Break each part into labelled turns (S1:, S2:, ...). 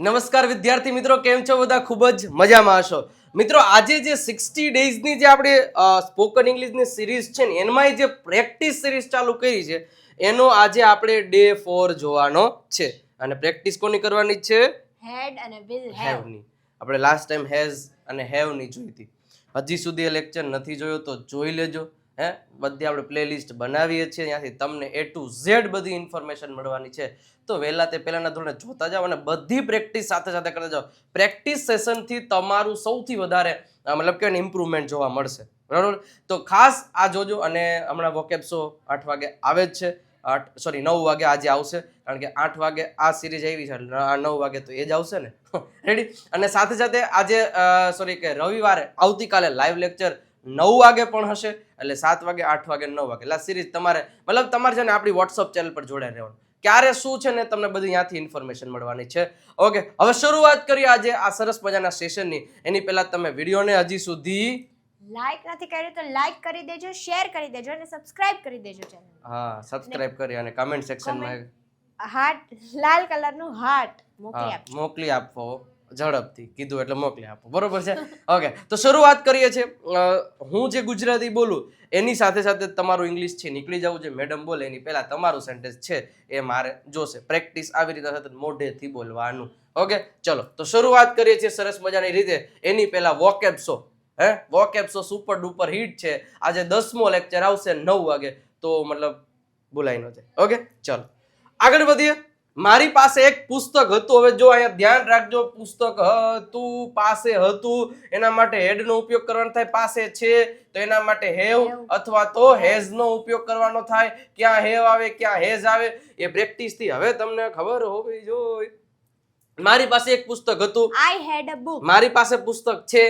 S1: નમસ્કાર વિદ્યાર્થી મિત્રો કેમ છો બધા? ખૂબ જ મજામાં હશો. મિત્રો આજે જે સિક્સટી ડેઝની જે આપણે સ્પોકન ઇંગ્લિશની સિરીઝ છે ને એમાં જે પ્રેક્ટિસ સિરીઝ ચાલુ કરી છે એનો આજે આપણે ડે ફોર જોવાનો છે. અને પ્રેક્ટિસ કોની કરવાની છે?
S2: હેડ અને વિલ હેવ
S1: હેવની આપણે લાસ્ટ ટાઈમ હેઝ અને હેવની જોઈ હતી. હજી સુધી એ લેક્ચર નથી જોયો તો જોઈ લેજો. હે? બધી આપણે પ્લેલિસ્ટ બનાવીએ છીએ ત્યાંથી તમને એ ટુ ઝેડ બધી ઇન્ફોર્મેશન મળવાની છે. તો વહેલા તે પહેલાના ધોરણે જોતા જાઓ અને બધી પ્રેક્ટિસ સાથે સાથે કરતા જાઓ. પ્રેક્ટિસ સેશનથી તમારું સૌથી વધારે મતલબ કે ઇમ્પ્રુવમેન્ટ જોવા મળશે. બરાબર? તો ખાસ આ જોજો અને હમણાં વોકેબ શો આઠ વાગે આવે જ છે. આઠ સોરી નવ વાગે આજે આવશે. કારણ કે આઠ વાગે આ સિરીઝ આવી છે નવ વાગે તો એ જ આવશે ને. રેડી અને સાથે સાથે આજે સોરી કે રવિવારે આવતીકાલે લાઈવ લેક્ચર નવ વાગે પણ હશે, એટલે સાત વાગે, આઠ વાગે, નવ વાગે. એટલે સિરીઝ તમારે, મતલબ તમારે છે ને આપણી વોટ્સઅપ ચેનલ પર જોડાઈ રહેવાનું. ક્યારે શું છે ને તમને બધી ત્યાંથી ઇન્ફોર્મેશન મળવાની છે. ઓકે હવે શરૂઆત કરીએ આજે આ સરસ મજાના સેશનની એની પહેલા તમે વિડીયોને હજી સુધી
S2: લાઈક નથી કર્યું તો લાઈક કરી દેજો શેર કરી દેજો અને સબસ્ક્રાઇબ કરી દેજો ચેનલ
S1: હા સબસ્ક્રાઇબ કરી અને કમેન્ટ સેક્શનમાં
S2: હાર્ટ લાલ કલરનું હાર્ટ મોકલી
S1: હા મોકલી આપો. ઝડપથી કીધું એટલે મોકલી આપો. બરોબર છે? ઓકે તો શરૂઆત કરીએ છીએ. હું જે ગુજરાતી બોલું, એની સાથે સાથે તમારું ઇંગ્લિશ છે, નીકળી જવું છે. મેડમ બોલે, એની પહેલાં તમારું સેન્ટેન્સ છે, એ મારે જોશે. પ્રેક્ટિસ આવી રીતે સાથે મોઢેથી બોલવાનું. ઓકે ચલો. તો શરૂઆત કરીએ છીએ સરસ મજાની રીતે. એની પહેલાં વોકેબ શો હે? Vocab show super duper hit છે. આજે દસમો લેક્ચર આવશે નવ વાગે. તો મતલબ બોલાઈ ન જાય ઓકે ચલો. આગળ વધીએ. મારી પાસે એક પુસ્તક હતું. હવે જો અહીંયા ધ્યાન રાખજો પુસ્તક હતું પાસે હતું. એના માટે હેડ નો ઉપયોગ કરવાનો થાય પાસે છે તો એના માટે હેવ અથવા તો હેઝ નો ઉપયોગ કરવાનો થાય. ક્યાં હેવ આવે ક્યાં હેઝ આવે એ પ્રેક્ટિસથી હવે તમને ખબર હોવી જોઈએ. મારી પાસે એક પુસ્તક હતું.
S2: આઈ હેડ અ બુક
S1: મારી પાસે પુસ્તક છે.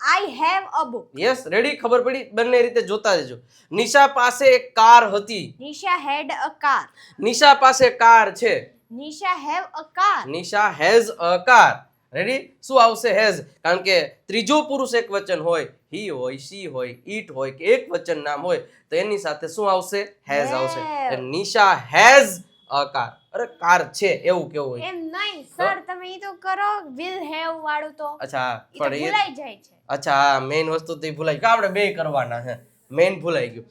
S2: I have a book
S1: yes ready ખબર પડી? બંને રીતે જોતા જજો. નિશા પાસે એક કાર હતી.
S2: Nisha had a car
S1: Nisha પાસે કાર છે.
S2: Nisha have a car
S1: Nisha has a car ready શું આવશે હેઝ કારણ કે ત્રીજો પુરુષ એક વચન હોય હી હોય શી હોય ઈટ હોય કે એક વચન નામ હોય તો એની સાથે શું આવશે? હેઝ આવશે. નિશા હેઝ અ કાર અરે કાર છે એવું કેવું હોય.
S2: એમ નહીં સર તમે ઈ તો કરો વિલ હેવ વાળું તો.
S1: અચ્છા પણ
S2: ભૂલાઈ જાય છે.
S1: અચ્છા હા મેઇન વસ્તુ તો ભૂલાઈ ગયું. આપણે બે કરવાના છે. મેઇન ભૂલાઈ ગયું.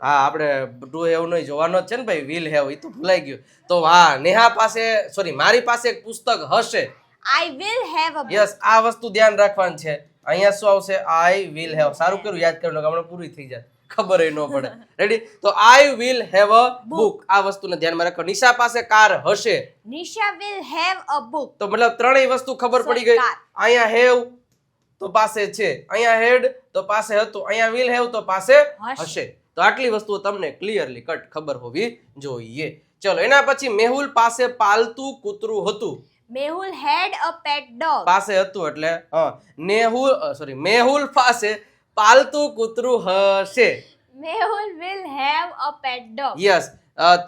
S1: હા આપણે ટુ હેવ નહીં જોવાનો જ છે ને ભાઈ વિલ હેવ એ તો ભૂલાઈ ગયું. તો હા નેહા પાસે સોરી મારી પાસે એક પુસ્તક હશે.
S2: I will have a
S1: yes આ વસ્તુ ધ્યાન રાખવાનું છે. અહીંયા શું આવશે? આઈ વિલ હેવ સારું કર્યું યાદ કર્યું હમણાં પૂરી થઈ જાય. ખબર ન પડે. રેડી તો I will have a book આ વસ્તુને ધ્યાનમાં રાખો. નિશા પાસે કાર હશે.
S2: Nisha will have a book
S1: તો મતલબ ત્રણેય વસ્તુ ખબર પડી ગઈ.
S2: કાર.
S1: અહીંયા હેવ તો પાસે છે. અહીંયા હેડ તો પાસે હતું. અહીંયા વિલ હેવ તો પાસે
S2: હશે.
S1: તો આટલી વસ્તુઓ તમને ક્લિયરલી કટ ખબર હોવી જોઈએ. ચલો એના પછી મેહુલ પાસે પાલતું કૂતરું હતું.
S2: મેહુલ હેડ અ પેટ ડોગ
S1: પાસે હતું એટલે હા નેહુલ સોરી મેહુલ પાસે પાલતું કૂતરું હશે.
S2: Mehul will have a pet dog
S1: yes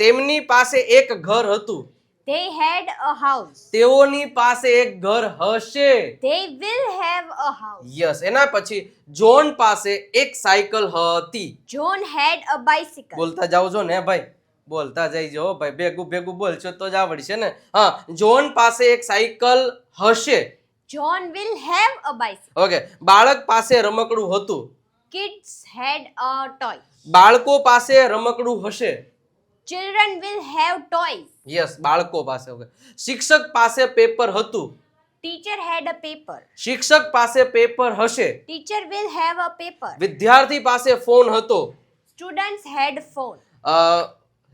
S1: તેમની પાસે એક ઘર હતું.
S2: They had a house.
S1: તેઓની પાસે એક ઘર હશે.
S2: They will have a house.
S1: Yes એના પછી જોન પાસે એક સાયકલ હતી.
S2: John had a bicycle.
S1: બોલતા જાવ છો ને ભાઈ? બોલતા જઈજો ભાઈ ભેગું ભેગું બોલશો તો જ આવડશે ને. હા જોન પાસે એક સાયકલ હશે.
S2: John will have a bicycle.
S1: Okay બાળક પાસે રમકડું હતું.
S2: Kids had a toy.
S1: બાળકો પાસે રમકડું હશે.
S2: Children will have toys.
S1: Yes બાળકો પાસે ઓકે શિક્ષક પાસે પેપર હતું.
S2: ટીચર હેડ અ પેપર
S1: શિક્ષક પાસે પેપર હશે.
S2: Teacher will have a paper
S1: વિદ્યાર્થી પાસે ફોન હતો.
S2: Students had phone.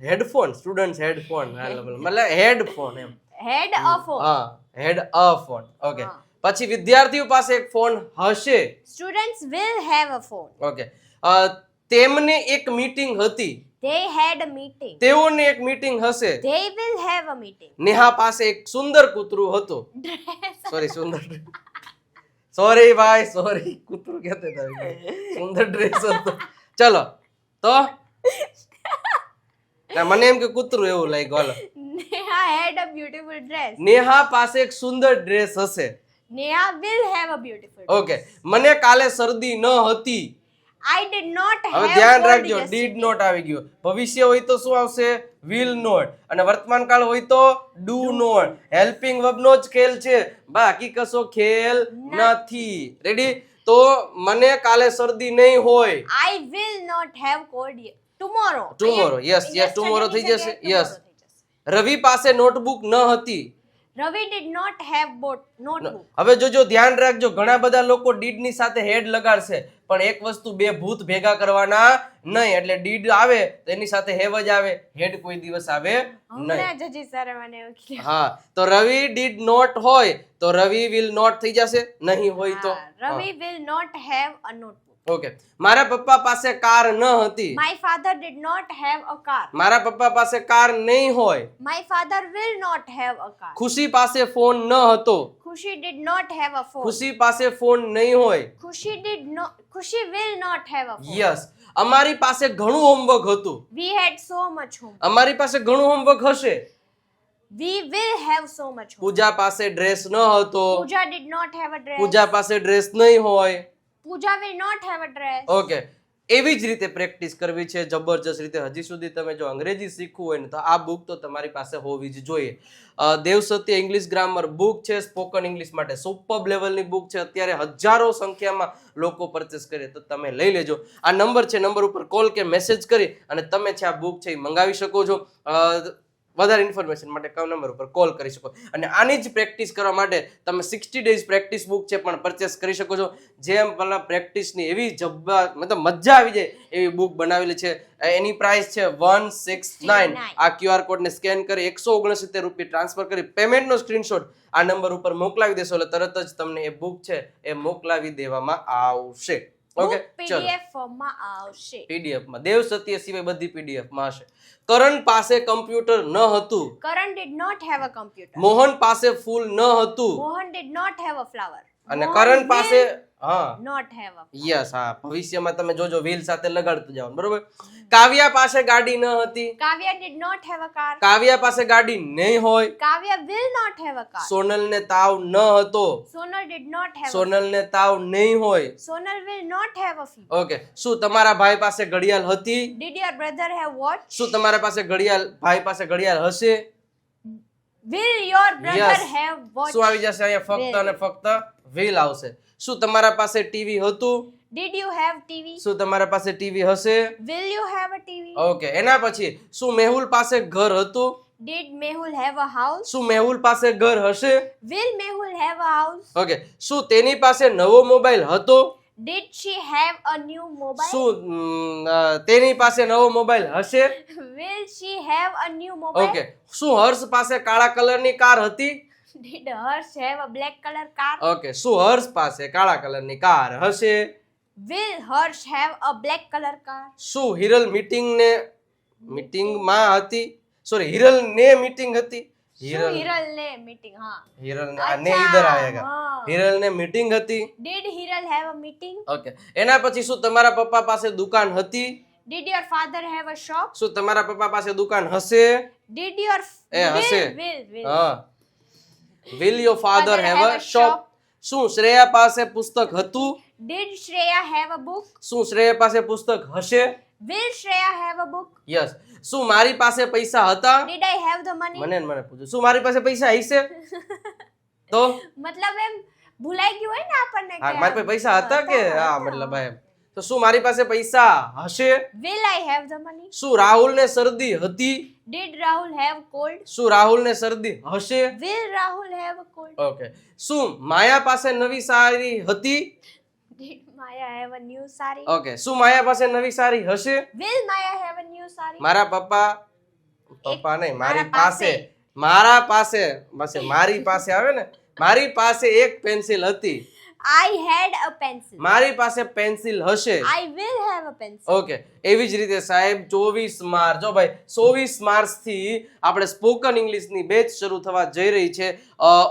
S1: Headphone students headphone મતલબ હેડફોન એમ.
S2: હેડ અ ફોન
S1: હા હેડ અ ફોન ઓકે પછી વિદ્યાર્થીઓ પાસે એક ફોન હશે.
S2: Students will have a phone
S1: okay તેમને એક મીટિંગ હતી.
S2: They had a meeting.
S1: તેઓની એક મીટિંગ હશે.
S2: They will have a meeting.
S1: Neha પાસે એક સુંદર કૂતરું હતું. સોરી સુંદર. સોરી ભાઈ સોરી કૂતરું કહેતે તમે સુંદર ડ્રેસ હતો. ચલો તો? ના, મને એમ કે કૂતરું એવું લાગ્યું હાલો.
S2: neha had a beautiful dress.
S1: Neha પાસે એક સુંદર ડ્રેસ હશે.
S2: neha will have a beautiful
S1: okay મને કાલે શરદી ન હતી.
S2: I ડીડ નોટ
S1: હવે ધ્યાન રાખજો ડીડ નોટ આવી ગયો. ભવિષ્ય હોય તો શું આવશે? વિલ નોટ અને વર્તમાન કાળ હોય તો ડુ નોટ હેલ્પિંગ વર્બનો જ ખેલ છે. બાકી કશો ખેલ નથી. રેડી તો મને કાલે શરદી નહીં હોય.
S2: I will not have cold tomorrow tomorrow
S1: yes
S2: yes
S1: yes, થઈ જશે,
S2: ની જશે.
S1: રવિ પાસે નોટબુક ન હતી.
S2: Ravi did not have but notebook
S1: હવે જોજો ધ્યાન રાખજો ઘણા બધા લોકો ડીડની સાથે હેડ લગાડશે પણ એક વસ્તુ બે ભૂત ભેગા કરવાના નહીં. એટલે ડીડ આવે તો એની સાથે હેવ જ આવે હેડ કોઈ દિવસ આવે નહીં.
S2: હમણાં જ હજી સરે મને એવું કીધું.
S1: હા તો રવિ ડીડ નોટ હોય તો રવિ વિલ નોટ થઈ જશે નહીં હોય તો.
S2: Ravi will not have a notebook.
S1: Okay મારા પપ્પા પાસે કાર ન હતી
S2: My father did not have a car.
S1: મારા પપ્પા પાસે કાર નહીં હોય
S2: My father will not have a car.
S1: ખુશી પાસે ફોન ન હતો
S2: Khushi did not have a phone.
S1: ખુશી પાસે ફોન નહીં હોય
S2: Khushi did not. Khushi will not have a phone.
S1: Yes અમારી પાસે ઘણું હોમવર્ક હતું
S2: We had so much home.
S1: અમારી પાસે ઘણું હોમવર્ક હશે
S2: will have so much home.
S1: પૂજા પાસે ડ્રેસ ન હતો
S2: Pooja did not have a dress.
S1: પૂજા પાસે ડ્રેસ નહીં હોય
S2: Pooja will not have a dress
S1: okay એવી જ રીતે પ્રેક્ટિસ કરવી છે જબરજસ્ત રીતે. હજી સુધી તમે જો અંગ્રેજી શીખવું હોય ને તો આ બુક તો તમારી પાસે હોવી જ જોઈએ. અ, Dev Satya English grammar book છે સ્પોકન ઇંગ્લિશ માટે સુપર લેવલની બુક છે. અત્યારે હજારો સંખ્યામાં લોકો પરચેસ કરે તો તમે લઈ લેજો. આ નંબર છે નંબર ઉપર કોલ કે મેસેજ કરી અને તમે છે આ બુક છે એ મંગાવી શકો છો. વધારે ઇન્ફોર્મેશન માટે કયો નંબર ઉપર કોલ કરી શકો. અને આની જ પ્રેક્ટિસ કરવા માટે તમે સિક્સટી ડેઝ પ્રેક્ટિસ બુક છે પણ પરચેસ કરી શકો છો. જેમ પેલા પ્રેક્ટિસની એવી જબ્બા મતલબ મજા આવી જાય એવી બુક બનાવેલી છે. એની પ્રાઇસ છે વન સિક્સ નાઇન આ ક્યુઆર કોડને સ્કેન કરી એકસો ઓગણસિત્તેર રૂપિયા ટ્રાન્સફર કરી પેમેન્ટનો સ્ક્રીનશોટ આ નંબર ઉપર મોકલાવી દેશો એટલે તરત જ તમને એ બુક છે એ મોકલાવી દેવામાં આવશે. ઓકે
S2: Book ફોર્મમાં આવશે.
S1: પીડીએફ દેવ સત્ય સિવાય બધી પીડીએફમાં હશે. કરણ પાસે કમ્પ્યુટર ન હતું.
S2: Karan did not have computer.
S1: Mohan પાસે ફૂલ ન હતું.
S2: Mohan did not have a flower.
S1: અને કરણ પાસે હા
S2: have a
S1: યસ હા ભવિષ્યમાં તમે જોજો વ્હીલ સાથે લગાડતું જવાનું બરોબર કાવ્યા પાસે ગાડી ન હતી
S2: Kavya did not have a car.
S1: કાવ્યા પાસે ગાડી નહીં હોય
S2: Kavya will not have a car.
S1: સોનલને તાવ ન હતો
S2: Sonal did not have a
S1: સોનલને તાવ નહીં હોય
S2: Sonal will not have a fever.
S1: Okay શું તમારા ભાઈ પાસે ઘડિયાળ હતી
S2: Did your brother have watch?
S1: શું તમારા પાસે ઘડિયાળ ભાઈ પાસે ઘડિયાળ હશે
S2: your brother
S1: Yes.
S2: have watch?
S1: શું આવી જશે અહીંયા ફક્ત અને ફક્ત વ્હીલ આવશે શું તમારા પાસે ટીવી હતું
S2: Did you have TV?
S1: શું તમારા પાસે ટીવી હશે
S2: Will you have a TV?
S1: Okay એના પછી શું મેહુલ પાસે ઘર હતું
S2: Did Mehul have a house?
S1: શું મેહુલ પાસે ઘર હશે
S2: Will Mehul have a house?
S1: Okay શું તેની પાસે નવો મોબાઈલ હતો
S2: Did she have a new mobile?
S1: શું અ, તેની પાસે નવો મોબાઈલ હશે
S2: Will she have a new mobile?
S1: Okay શું હર્ષ પાસે કાળા કલરની કાર હતી
S2: Did Harsh have a black color car?
S1: Okay શું હર્ષ પાસે કાળા કલરની કાર હશે
S2: Will Harsh have a black color car?
S1: શું હિરલ મીટિંગ ને મીટિંગમાં હતી સોરી હિરલ ને મીટિંગ હતી
S2: શું Hiral ને meeting? હા.
S1: હિરલ ને આ ને
S2: અચ્છા,
S1: ઇધર આયેગા
S2: હા.
S1: હિરલ ને મીટિંગ હતી
S2: Did Hiral have a meeting?
S1: Okay એના પછી શું તમારા પપ્પા પાસે દુકાન હતી
S2: Did your father have a shop?
S1: શું તમારા પપ્પા પાસે દુકાન હશે
S2: Did your
S1: એ
S2: will,
S1: હશે.
S2: will, will.
S1: હા your father
S2: Father
S1: have
S2: have a shop?
S1: શું શ્રેયા પાસે પુસ્તક હતું?
S2: Did Shreya have a book?
S1: શું શ્રેયા પાસે પુસ્તક હશે?
S2: Will Shreya have a book?
S1: Yes શું મારી પાસે પૈસા હતા?
S2: Did I have the money?
S1: મને મને પૂછ્યું શું મારી પાસે પૈસા હશે? તો?
S2: મતલબ એમ ભૂલાઈ ગયું હોય ને આપણને
S1: હા મારી પાસે પૈસા હતા કે? હા મતલબ એમ. તો શું મારી પાસે પૈસા હશે
S2: Will I have the money?
S1: શું રાહુલને શરદી હતી
S2: Did Rahul have cold?
S1: શું રાહુલને શરદી હશે
S2: Will Rahul have a cold?
S1: Okay શું માયા પાસે નવી સાડી હતી
S2: Did Maya have a new sari?
S1: Okay શું માયા પાસે નવી સાડી હશે
S2: Will Maya have a new sari?
S1: મારા પપ્પા પપ્પા નહીં મારી.
S2: પાસે
S1: મારા પાસે બસ મારી પાસે આવે ને મારી પાસે એક પેન્સિલ હતી
S2: I હેડ અ પેન્સિલ
S1: મારી પાસે પેન્સિલ હશે.
S2: I will have a pencil
S1: okay એવી જ રીતે સાહેબ ચોવીસ માર્ચ જો ભાઈ ચોવીસ માર્ચથી આપણે સ્પોકન ઇંગ્લિશની બેચ શરૂ થવા જઈ રહી છે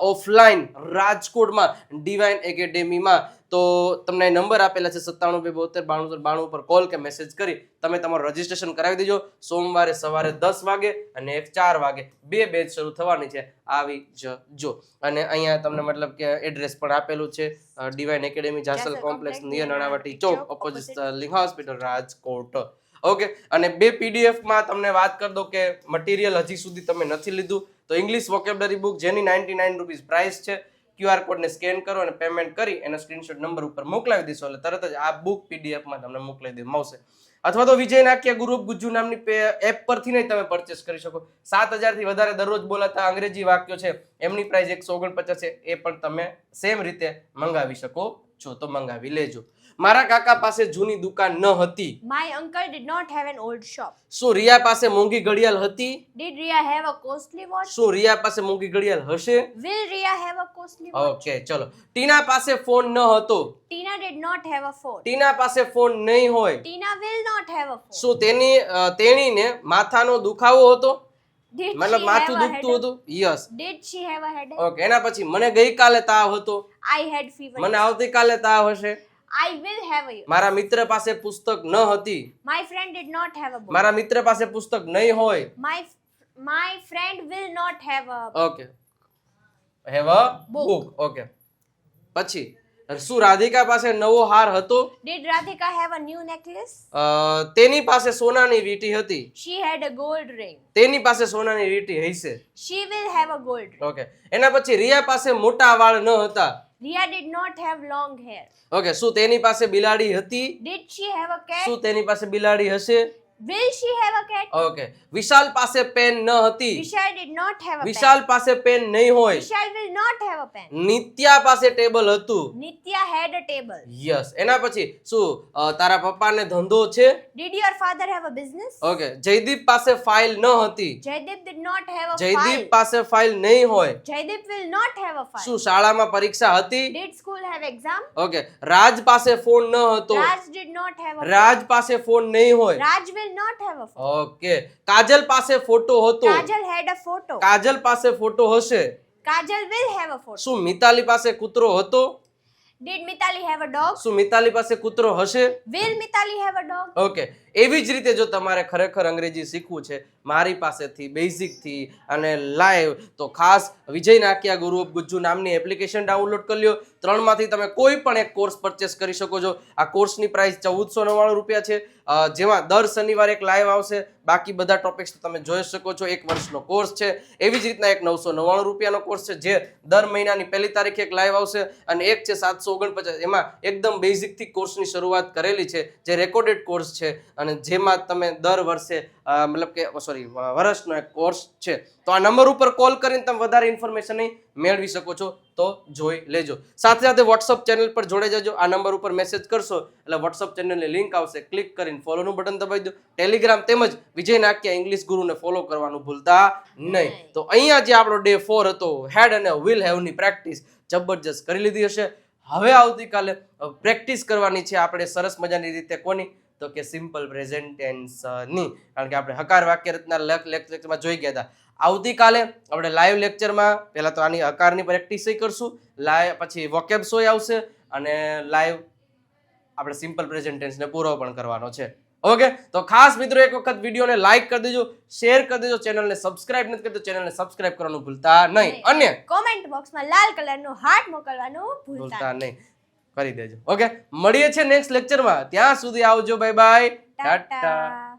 S1: ઓફલાઈન રાજકોટમાં ડિવાઇન એકેડેમીમાં તો તમને નંબર આપેલા છે સત્તાણું બે બોતેર બાણું બાણું પર કોલ કે મેસેજ કરી તમે તમારું રજીસ્ટ્રેશન કરાવી દેજો. સોમવારે સવારે દસ વાગે અને એક ચાર વાગે બે બેચ શરૂ થવાની છે. આવી જજો અને અહીંયા તમને મતલબ કે એડ્રેસ પણ આપેલું છે Divine Academy Jasal complex near Nanavati
S2: chowk,
S1: opposite લિંગ હોસ્પિટલ રાજકોટ ઓકે અને બે પીડીએફમાં તમને વાત કરી દો કે મટીરિયલ હજી સુધી તમે નથી લીધું. તો ઇંગ્લિશ વોકેબલરી બુક જેની નાઇન્ટી નાઇન રૂપીઝ પ્રાઇસ છે ક્યુઆર કોડને સ્કેન કરો અને પેમેન્ટ કરી એનો સ્ક્રીનશોટ નંબર ઉપર મોકલાવી દેશો એટલે તરત જ આ બુક પીડીએફમાં તમને મોકલાવી દેવામાં આવશે. અથવા તો વિજય નાક્ય ગ્રુપ ગુજ્જુ નામની એપ પરથી નહીં તમે પરચેસ કરી શકો. સાત હજારથી વધારે દરરોજ બોલાતા અંગ્રેજી વાક્યો છે. એમની પ્રાઇસ એકસો ઓગણપચાસ છે. એ પણ તમે સેમ રીતે મંગાવી શકો છો. તો મંગાવી લેજો. મારા કાકા પાસે જૂની દુકાન ન હતી
S2: My uncle did not have an old shop.
S1: શું રિયા પાસે મોંઘી ઘડિયાળ હતી
S2: Did Ria have a costly watch?
S1: શું રિયા પાસે મોંઘી ઘડિયાળ હશે
S2: Will Ria have a costly watch?
S1: Okay ચલો ટીના પાસે ફોન ન હતો
S2: Tina did not have a phone.
S1: ટીના પાસે ફોન નહીં હોય
S2: Tina will not have a phone.
S1: શું તેની અ, તેણીને માથાનો દુખાવો હતો મતલબ માથું દુખતું? હતું yes
S2: Did she have a headache?
S1: Okay એના પછી મને ગઈકાલે તાવ હતો
S2: I had fever.
S1: મને આવતીકાલે તાવ હશે
S2: I will have a.
S1: મારા મિત્ર પાસે પુસ્તક ન હતી
S2: My friend did not have a book.
S1: મારા મિત્ર પાસે પુસ્તક નહીં હોય
S2: My my friend will not have a.
S1: Okay have a
S2: Book.
S1: Book okay પછી શું રાધિકા પાસે નવો હાર હતો
S2: Did Radhika have a new necklace?
S1: અ, તેની પાસે સોનાની વીંટી હતી
S2: She had a gold ring.
S1: તેની પાસે સોનાની વીંટી હશે
S2: She will have a gold ring.
S1: Okay એના પછી રિયા પાસે મોટા વાળ ન હતા
S2: Ria did not have long hair.
S1: Okay શું તેની પાસે બિલાડી હતી
S2: Did she have a cat?
S1: શું તેની પાસે બિલાડી હશે
S2: Will she have a cat?
S1: Okay. વિશાલ પાસે પેન ન હતી
S2: Vishal did not have a pen.
S1: વિશાલ પાસે પેન નહીં હોય
S2: Vishal will not have a pen.
S1: નિત્યા પાસે ટેબલ હતું
S2: Nitya had a table.
S1: Yes. એના પછી શું તારા પપ્પાને ધંધો છે
S2: Did your father have a business?
S1: Okay. Jaydeep પાસે ફાઇલ ન હતી
S2: Jaydeep did not have a
S1: Jaydeep
S2: file.
S1: પાસે ફાઇલ નહીં હોય
S2: Jaydeep will not have a file.
S1: શું શાળામાં પરીક્ષા હતી
S2: Did school have exam?
S1: Okay. રાજ પાસે ફોન ન હતો
S2: Raj did not have a
S1: રાજ પાસે ફોન નહીં હોય
S2: Raj will not have a phone.
S1: Okay Kajal પાસે ફોટો હતો
S2: Kajal had a photo.
S1: કાજલ પાસે ફોટો હશે
S2: Kajal will have a photo.
S1: શું મિતાલી પાસે કૂતરો હતો
S2: Did Mitali have a dog?
S1: શું મિતાલી પાસે કૂતરો હશે
S2: Will Mitali have a dog?
S1: Okay એવી જ રીતે જો તમારે ખરેખર અંગ્રેજી શીખવું છે મારી પાસેથી, બેઝિકથી અને લાઈવ તો ખાસ વિજય નાકિયા ગુરુ ઓફ ગુજ્જુ નામની એપ્લિકેશન ડાઉનલોડ કરી લો ત્રણમાંથી તમે કોઈ પણ એક કોર્સ પરચેસ કરી શકો છો. આ કોર્સની પ્રાઇસ ચૌદસો નવ્વાણું રૂપિયા છે. જેમાં દર શનિવારે એક લાઈવ આવશે. બાકી બધા ટોપિક્સ તમે જોઈ શકો છો. એક વર્ષનો કોર્સ છે. એવી જ રીતના એક નવસો નવ્વાણું રૂપિયાનો કોર્સ છે, જે દર મહિનાની પહેલી તારીખે એક લાઈવ આવશે. અને એક છે સાતસો ઓગણપચાસ. એમાં એકદમ બેઝિકથી કોર્સની શરૂઆત કરેલી છે, જે રેકોર્ડેડ કોર્સ છે. અને જેમાં તમે દર વર્ષે મતલબ કે સોરી વર્ષનો એક કોર્સ છે. તો આ નંબર ઉપર કોલ કરીને તમે વધારે ઇન્ફોર્મેશન મેળવી શકો છો તો જોઈ લેજો. સાથે સાથે વોટ્સઅપ ચેનલ પર જોડે જજો. આ નંબર ઉપર મેસેજ કરશો એટલે વોટ્સઅપ ચેનલની લિંક આવશે. ક્લિક કરીને ફોલોનું બટન દબાવી દો. ટેલિગ્રામ તેમજ વિજય નાક્યા ઇંગ્લિશ ગુરુને ફોલો કરવાનું ભૂલતા નહીં. તો અહીંયા જે આપણો ડે ફોર હતો હેડ અને વિલ હેવની પ્રેક્ટિસ જબરજસ્ત કરી લીધી હશે. હવે આવતીકાલે પ્રેક્ટિસ કરવાની છે. આપણે સરસ મજાની રીતે કોની? તો કે સિમ્પલ પ્રેઝન્ટ ટેન્સની કારણ કે આપણે હકાર વાક્ય રચના લેક્ચરમાં જોઈ ગયા હતા. આવતીકાલે આપણે લાઈવ લેક્ચરમાં પહેલા તો આની હકારની પ્રેક્ટિસ કરશું. લાઈવ પછી વોકેબ સોય આવશે અને લાઈવ આપણે સિમ્પલ પ્રેઝન્ટ ટેન્સને પૂરો પણ કરવાનો છે. ઓકે તો ખાસ મિત્રો એક વખત વિડીયોને લાઈક કરી દેજો શેર કરી દેજો ચેનલને સબસ્ક્રાઇબ નથી કરતો ચેનલને સબસ્ક્રાઇબ કરવાનું ભૂલતા નહીં. અને
S2: કોમેન્ટ બોક્સમાં લાલ કલરનું હાર્ટ મોકલવાનું ભૂલતા
S1: નહીં. કરી દેજો. ઓકે મળીએ છીએ નેક્સ્ટ લેક્ચરમાં ત્યાં સુધી આવજો બાય બાય ટાટા.